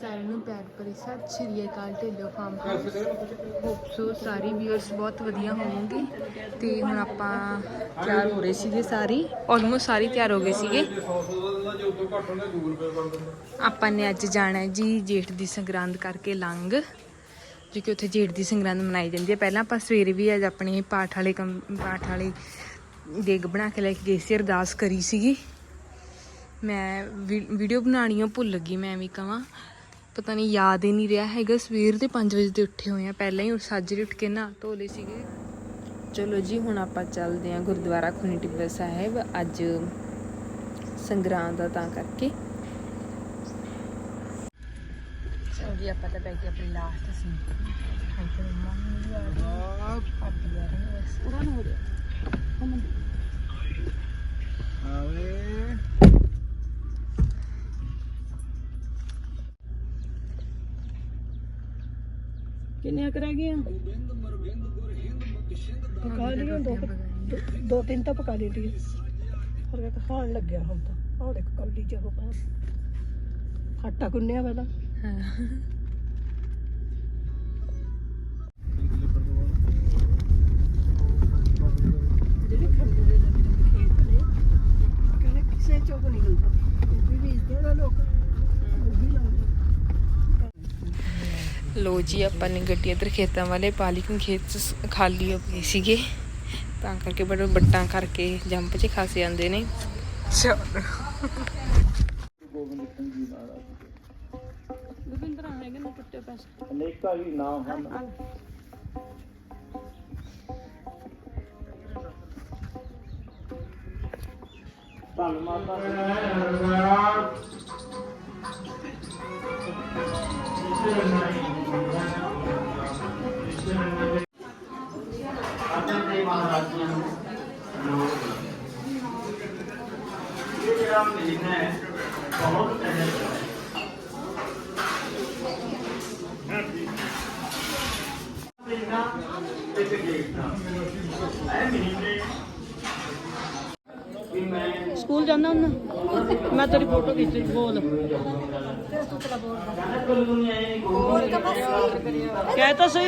ਸਾਰਿਆਂ ਨੂੰ ਪਿਆਰ ਭਰੀ ਸਤਿ ਸ਼੍ਰੀ ਅਕਾਲ, ਢਿੱਲੋਂ ਫਾਰਮ ਹੋਪ ਸੋ ਸਾਰੀ ਵੀਅਰਸ ਬਹੁਤ ਵਧੀਆ ਹੋਣਗੇ ਤੇ ਹੁਣ ਆਪਾਂ ਤਿਆਰ ਹੋ ਰਹੇ ਸੀਗੇ ਸਾਰੀ। ਆਲਮੋਸਟ ਸਾਰੀ ਤਿਆਰ ਹੋ ਗਏ ਸੀਗੇ। ਆਪਾਂ ਨੇ ਅੱਜ ਜਾਣਾ ਹੈ ਜੀ ਜੇਠ ਦੀ ਸੰਗਰਾਂਦ ਕਰਕੇ ਲੰਗ ਜੋ ਕਿ ਉੱਥੇ ਜੇਠ ਦੀ ਸੰਗਰਾਂਦ ਮਨਾਈ ਜਾਂਦੀ ਹੈ। ਪਹਿਲਾਂ ਆਪਾਂ ਸਵੇਰੇ ਵੀ ਅੱਜ ਆਪਣੇ ਪਾਠ ਵਾਲੇ ਕੰਮ, ਪਾਠ ਵਾਲੇ ਦੇਗ ਬਣਾ ਕੇ ਲੈ ਕੇ ਗਏ ਸੀ, ਅਰਦਾਸ ਕਰੀ ਸੀਗੀ। ਮੈਂ ਵੀਡੀਓ ਬਣਾਉਣੀ ਉਹ ਭੁੱਲ ਗਈ ਮੈਂ ਵੀ ਕਹਾਂ ਪਤਾ ਨਹੀਂ ਯਾਦ ਹੀ ਨਹੀਂ ਰਿਹਾ ਹੈਗਾ। ਸਵੇਰ ਦੇ 5 ਵਜੇ ਦੇ ਉੱਠੇ ਹੋਏ ਆ। ਪਹਿਲਾਂ ਹੀ ਸਾਜਰੇ ਉੱਠ ਕੇ ਨਾ ਧੋ ਲਏ ਸੀਗੇ। ਚਲੋ ਜੀ ਹੁਣ ਆਪਾਂ ਚੱਲਦੇ ਹਾਂ ਗੁਰਦੁਆਰਾ ਖੁਨੀ ਟਿੱਬਾ ਸਾਹਿਬ। ਅੱਜ ਸੰਗਰਾਂਦ ਦਾ ਤਾਂ ਕਰਕੇ। ਚਲੋ ਜੀ ਆਪਾਂ ਤਾਂ ਬੈਠੇ ਆਪਣੀ ਲਾਸਟ ਸੀ ਹਾਈ ਪਰ ਮੰਮਾ ਨੂੰ ਆ ਭਾਬੀ ਆ ਕਿੰਨੀਆਂ ਕਰਾ ਗਈਆਂ? ਪਕਾ ਲਈਆਂ, ਦੋ ਦੋ- ਦੋ ਤਿੰਨ ਤਾਂ ਪਕਾ ਲਈ ਟੀ ਪਰ ਇਹ ਖਾਣ ਲੱਗਿਆ ਹੁਣ ਤਾਂ। ਆਹ ਦੇਖ, ਕੌਲੀ ਚ ਹੋ ਪਾ ਆਟਾ ਗੁੰਨਿਆ ਪਹਿਲਾਂ। ਜਿਹੜੇ ਖੰਡੇ ਨਿਕਲਦਾ। ਉਹ ਵੀ ਵੇਚਦੇ ਨੇ ਲੋਕ। ਲੋ ਜੀ ਆਪਾਂ ਨੇ ਗੱਡੀ ਇੱਧਰ ਖੇਤਾਂ ਵਾਲੇ ਪਾ ਲਈ ਕਿਉਂਕਿ ਖੇਤ ਖਾਲੀ ਹੋ ਗਏ ਸੀਗੇ। ਤਾਂ ਕਰਕੇ ਬੜੇ ਬੱਟਾਂ ਕਰਕੇ ਜੰਪ 'ਚ ਖਾਸੇ ਆਉਂਦੇ ਨੇ। ਚਲੋ ਗੋਬਿੰਦਰਾ ਹੈਗੇ ਨੇ ਟੁੱਟੇ ਪੈਸੇ। ਅਨੇਕਾਂ ਹੀ ਨਾਮ ਹਨ। ਧੰਨ ਮਾਤਾ ਇੱਕ ਦੇਖਦਾ ਇਹ ਮਹੀਨੇ ਵੀ ਮੈਂ ਸਕੂਲ ਜਾਂਦਾ ਹੁੰਦਾ ਮੈਂ ਤੇਰੀ ਫੋਟੋ ਖਿੱਚੀ ਬੋਲ ਕਹਿ ਤਾਂ ਸਹੀ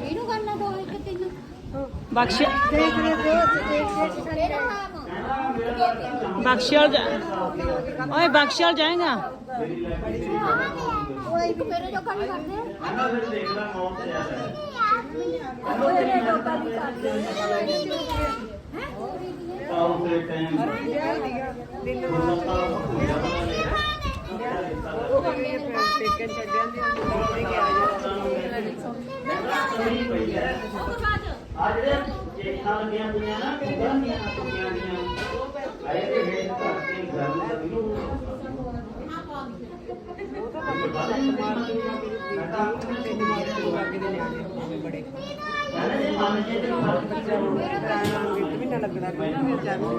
ਇਹਨੂੰ ਕਰਨਾ ਦੋ ਇੱਕ ਤਿੰਨ ਬਖਸ਼ ਦੇਖ ਰਹੇ ਦੇਖ ਦੇਖ ਬਖਸ਼ਿਆਲ ਜਾ ਓਏ ਬਖਸ਼ਿਆਲ ਜਾਏਗਾ? ਉਹ ਇੱਕ ਮੇਰੇ ਜੋ ਕੰਮ ਕਰਦੇ ਕਹਿੰਦਾ ਫਿਰ ਦੇਖ ਲੈ ਮੌਤ ਤੇ ਆ ਉਹ ਮੇਰੇ ਜੋ ਕੰਮ ਕਰਦੇ ਆਉਂ ਤੇ ਟਾਈਮ ਆ ਜਿਹੜੇ ਚੇਖਾਂ ਲੱਗੀਆਂ ਪਈਆਂ ਨਾ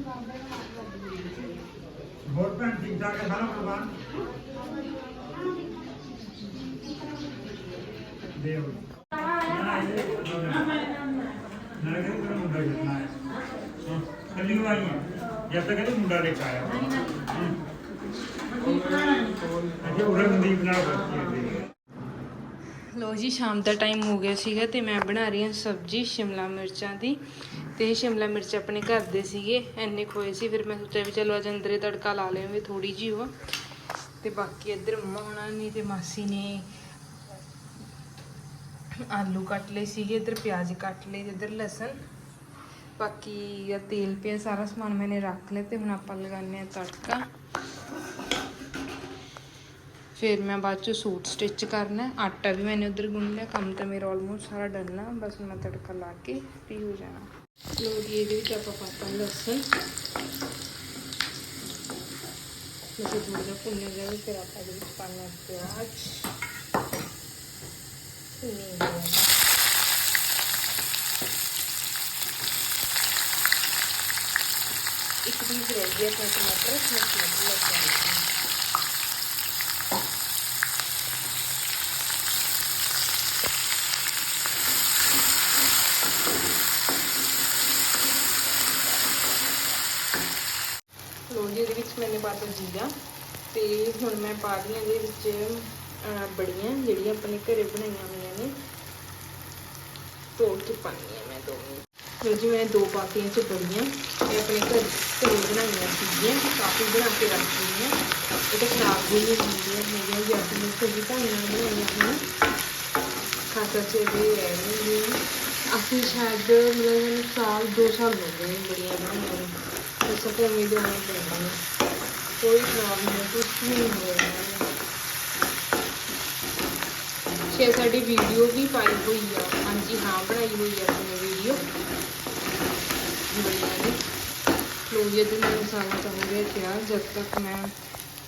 ਠੀਕ ਠਾਕ ਹੈ ਸਾਰਾ ਪਰਿਵਾਰ ਦੇਵ ਨਾ ਇਹ ਤੇਰਾ ਮੁੰਡਾ ਕਿੰਨਾ ਹੈ। ਹਾਂ, ਕੱਲੀ ਨੂੰ ਆਈ ਹੈ ਜਦ ਤੱਕ ਇਹ ਮੁੰਡਾ ਲੈ ਕੇ ਆਇਆ ਅਜੇ ਉਰੇ ਮਨਦੀਪ ਨਾਲ ਬੱਚੀ ਹੈ ਲੋ ਜੀ ਸ਼ਾਮ ਦਾ ਟਾਈਮ ਹੋ ਗਿਆ ਸੀਗਾ ਤੇ ਮੈਂ ਬਣਾ ਰਹੀ ਹਾਂ ਸਬਜ਼ੀ ਸ਼ਿਮਲਾ ਮਿਰਚਾਂ ਦੀ। ਤੇ ਇਹ ਸ਼ਿਮਲਾ ਮਿਰਚ ਆਪਣੇ ਘਰ ਦੇ ਸੀਗੇ ਐਨੇ ਖੋਏ ਸੀ, ਫਿਰ ਮੈਂ ਸੋਚਿਆ ਵੀ ਚਲੋ ਅੱਜ ਅੰਦਰੇ ਤੜਕਾ ਲਾ ਲਿਆਵੇ ਥੋੜੀ ਜਿਹੀ ਉਹ। ਤੇ ਬਾਕੀ ਇੱਧਰ ਮੰਮਾ ਹੋਣਾ ਨੇ ਤੇ ਮਾਸੀ ਨੇ ਆਲੂ ਕੱਟ ਲਏ ਸੀਗੇ, ਇੱਧਰ ਪਿਆਜ਼ ਕੱਟ ਲਏ ਇੱਧਰ ਲਸਣ। ਬਾਕੀ ਆ ਤੇਲ ਪਿਆ ਸਾਰਾ ਸਮਾਨ ਮੈਨੇ ਰੱਖ ਲਿਆ ਤੇ ਹੁਣ ਆਪਾਂ ਲਗਾਉਂਦੇ ਆ ਤੜਕਾ। ਫਿਰ ਮੈਂ ਬਾਅਦ ਚ ਸੂਟ ਸਟਿਚ ਕਰਨਾ, ਆਟਾ ਵੀ ਮੈਨੇ ਉਧਰ ਗੁੰਨ ਲਿਆ, ਕੰਮ ਤਾਂ ਮੇਰਾ ਆਲਮੋਸਟ ਸਾਰਾ ਡਨ ਆ, ਬਸ ਮੈਂ ਤੜਕਾ ਲਾ ਕੇ ਫ੍ਰੀ ਹੋ ਜਾਣਾ। ਲੋ ਜੀ ਇਹਦੇ ਵਿੱਚ ਆਪਾਂ ਪਾਤਾ ਲਸਣ ਲਸਣ ਥੋੜਾ ਜਿਹਾ ਭੁੰਨਿਆ ਜਾਵੇ ਫਿਰ ਆਪਾਂ ਇਹਦੇ ਵਿੱਚ ਪਾਣਾ ਪਿਆਜ਼ ਭੁੰਨੀ ਜਾਏਗਾ ਇੱਕ ਪੀਸ ਰਹਿ ਗਿਆ ਆਪਣਾ ਟਮਾਟਰ ਮੈਂ ਟਮਾਟਰ ਲੈ ਕੇ ਆਈ ਹਾਂ ਲੋ ਜੀ ਇਹਦੇ ਵਿੱਚ ਮੈंने ਪਾਤਾ ਜੀਰਾ ਤੇ ਹੁਣ ਮੈਂ ਪਾ ਰਹੀ ਹਾਂ ਇਹਦੇ ਵਿੱਚ ਬੜੀਆਂ ਜਿਹੜੀਆਂ ਆਪਣੇ ਘਰੇ ਬਣਾਈਆਂ ਹੋਈਆਂ ਨੇ। ਤੋੜ ਕੇ ਪਾਣੀ ਹੈ ਮੈਂ ਦੋ। ਲੋ ਜੀ, ਮੈਂ ਦੋ ਪਾਤੀਆਂ ਚ ਬੜੀਆਂ ਇਹ ਆਪਣੇ ਘਰ ਘਰੇ ਬਣਾਈਆਂ ਸੀਗੀਆਂ ਕਾਫੀ ਬਣਾ ਕੇ ਰੱਖੀ ਹਾਂ ਇਹ ਤਾਂ ਖਰਾਬ ਵੀ ਨਹੀਂ ਹੁੰਦੀਆਂ ਹੈਗੀਆਂ ਜੇ ਆਪਣੇ ਘਰੇ ਬਣਾਈਆਂ ਬਣਾਈਆਂ ਹਨ ਖਾਸਾ ਚ ਵੀ ਰਹਿ ਨਹੀਂ ਅਸੀਂ ਸ਼ਾਇਦ, ਮਤਲਬ ਸਾਲ ਦੋ ਸਾਲ ਹੋ ਗਏ ਬੜੀਆਂ ਬਣਾਈਆਂ ਨੂੰ। ਤੇ ਸਭ ਉਮੀਦ ਹੋਣੀ ਪੈਂਦੀ ਹੈ ਕੋਈ ਖਰਾਬ ਨਹੀਂ ਕੁਝ ਨਹੀਂ ਹੋ। ਰਿਹਾ ਸਾਡੀ ਵੀਡੀਓ ਵੀ ਪਾਈ ਹੋਈ ਆ। ਹਾਂਜੀ, ਹਾਂ, ਬਣਾਈ ਹੋਈ ਆ ਆਪਣੀ ਵੀਡੀਓ ਬੜੀਆਂ ਦੀ ਲੋ ਜੀ ਤੇ ਮੈਂ ਮਸਾਲਾ ਚੱਲ ਰਿਹਾ ਤਿਆਰ ਜਦ ਤੱਕ ਮੈਂ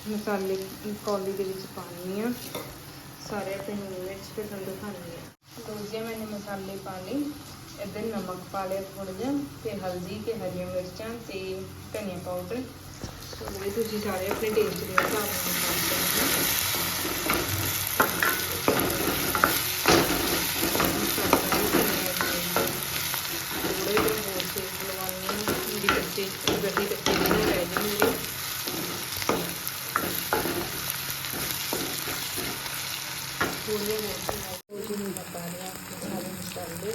ਮਸਾਲੇ ਕੌਲੀ ਦੇ ਵਿੱਚ ਪਾਣੀ ਆ, ਸਾਰੇ ਆਪਣੇ ਵਿੱਚ ਫਿਰ ਤੁਹਾਨੂੰ ਦਿਖਾਉਂਦੀ ਆ। ਲੋ ਜੀ ਮੈंने ਮਸਾਲੇ ਪਾ ਲਏ। ਇੱਧਰ ਨਮਕ ਪਾ ਲਿਆ ਥੋੜਾ ਜਿਹਾ, ਤੇ ਹਲਦੀ ਤੇ ਹਰੀਆਂ ਮਿਰਚਾਂ ਤੇ ਧਨੀਆ ਪਾਊਡਰ। ਸੋ ਇਹ ਤੁਸੀਂ ਸਾਰੇ ਆਪਣੇ ਟੇਸਟ ਦੇ ਹਿਸਾਬ ਨਾਲ ਪਾ ਸਕਦੇ ਹੋ ਥੋੜੇ ਜਿਹੇ ਹੋਰ ਸੇਕ ਲਗਾਉਣੀ ਹੈ। ਜਿਹੜੀ ਕੱਚੇ ਗੱਡੀ ਕੱਚੇ ਨਹੀਂ ਰਹਿ ਜਾਂਦੀ ਥੋੜੇ ਹੋਰ ਸੇਕ ਉਹ ਜੀ ਪਾ ਲਿਆ ਸਾਰੇ ਮਸਾਲੇ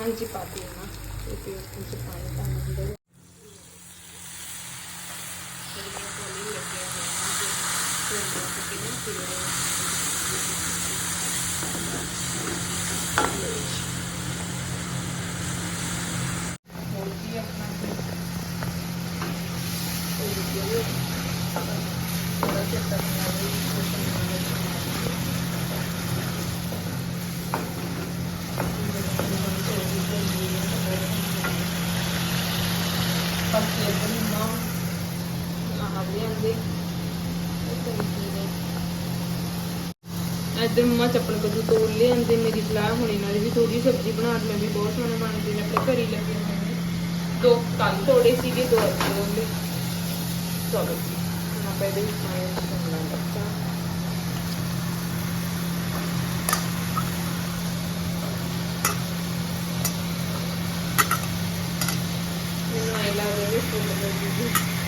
ਹਾਂਜੀ ਪਾਤੀ ਹਾਂ ਇਹ ਪੇਸਟ ਵਿੱਚ ਪਾਣੀ ਪਾਣੀ ਹੁੰਦਾ ਹੈ ਜਿਹੜੀਆਂ ਕੋਲੀ ਲੱਗਿਆ ਹੋਇਆ ਹੈ ਤੇ ਉਹ ਕਿੰਨਾ ਫਿਰ ਹੋਰ ਕੀ ਆਪਣਾ ਥੋੜਾ ਜਿਹਾ ਤੱਕਣਾ ਵੀ ਬਾਕੀ ਆਪਣੀ ਮਾਂ ਆਹ ਵੀ ਆਂਦੇ ਇੱਧਰ ਮੰਮਾ ਚੱਪਲ ਕਦੋਂ ਤੋੜ ਲਿਆਂਦੇ, ਮੇਰੀ ਸਲਾਹ ਹੁਣ ਇਹਨਾਂ ਦੀ ਵੀ ਥੋੜੀ ਸਬਜ਼ੀ ਬਣਾ ਮੈਂ ਵੀ ਬਹੁਤ ਸੋਹਣੇ ਬਣਦੇ ਨੇ ਆਪਣੇ ਘਰ ਹੀ ਲੱਗੇ ਹੋਏ ਨੇ ਦੋ ਕੱਲ ਤੋੜੇ ਸੀਗੇ, ਦੋ ਅੱਜ ਤੋੜੇ ਚਲੋ ਜੀ, ਹੁਣ ਆਪਾਂ ਇਹਦੇ ਵਿੱਚ ਪਾਣੀ ਸ਼ਿਮਲਾ ਮਿਰਚਾਂ ਮੈਨੂੰ ਇਹ ਲੱਗਦਾ ਵੀ ਫੁੱਲ ਲੱਗੀ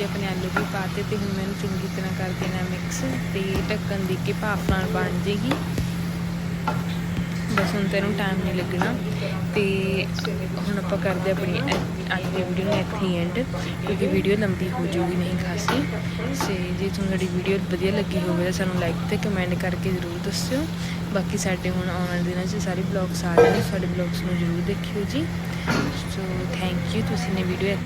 ਜੀ ਆਪਣੇ ਆਲੂ ਵੀ ਪਾਤੇ ਤੇ ਹੁਣ ਮੈਨੂੰ ਚੰਗੀ ਤਰ੍ਹਾਂ ਕਰ ਦੇਣਾ ਮਿਕਸ ਤੇ ਢੱਕਣ ਦੇ ਕੇ ਭਾਫ ਨਾਲ ਬਣ ਜੇਗੀ। ਬਸ ਹੁਣ ਤੈਨੂੰ ਟਾਈਮ ਨਹੀਂ ਲੱਗਣਾ। ਤੇ ਹੁਣ ਆਪਾਂ ਕਰਦੇ ਆਪਣੀ ਐ- ਅੱਜ ਦੀ ਵੀਡੀਓ ਨੂੰ ਇੱਥੇ ਹੀ ਐਂਡ ਕਿਉਂਕਿ ਵੀਡੀਓ ਲੰਬੀ ਹੋ ਜਾਊਗੀ, ਨਹੀਂ ਖਾਸੀ। ਸੇ ਜੇ ਤੁਹਾਨੂੰ ਸਾਡੀ ਵੀਡੀਓ ਵਧੀਆ ਲੱਗੀ ਹੋਵੇ ਤਾਂ ਸਾਨੂੰ ਲਾਈਕ ਤੇ ਕਮੈਂਟ ਕਰਕੇ ਜ਼ਰੂਰ ਦੱਸਿਓ। ਬਾਕੀ ਸਾਡੇ ਹੁਣ ਆਉਣ ਵਾਲੇ ਦਿਨਾਂ 'ਚ ਸਾਰੇ ਬਲੌਗਸ ਆ ਜਾਣੇ ਸਾਡੇ ਬਲੌਗਸ ਨੂੰ ਜ਼ਰੂਰ ਦੇਖਿਓ ਜੀ। ਸੋ ਥੈਂਕ ਯੂ ਤੁਸੀਂ ਨੇ ਵੀਡੀਓ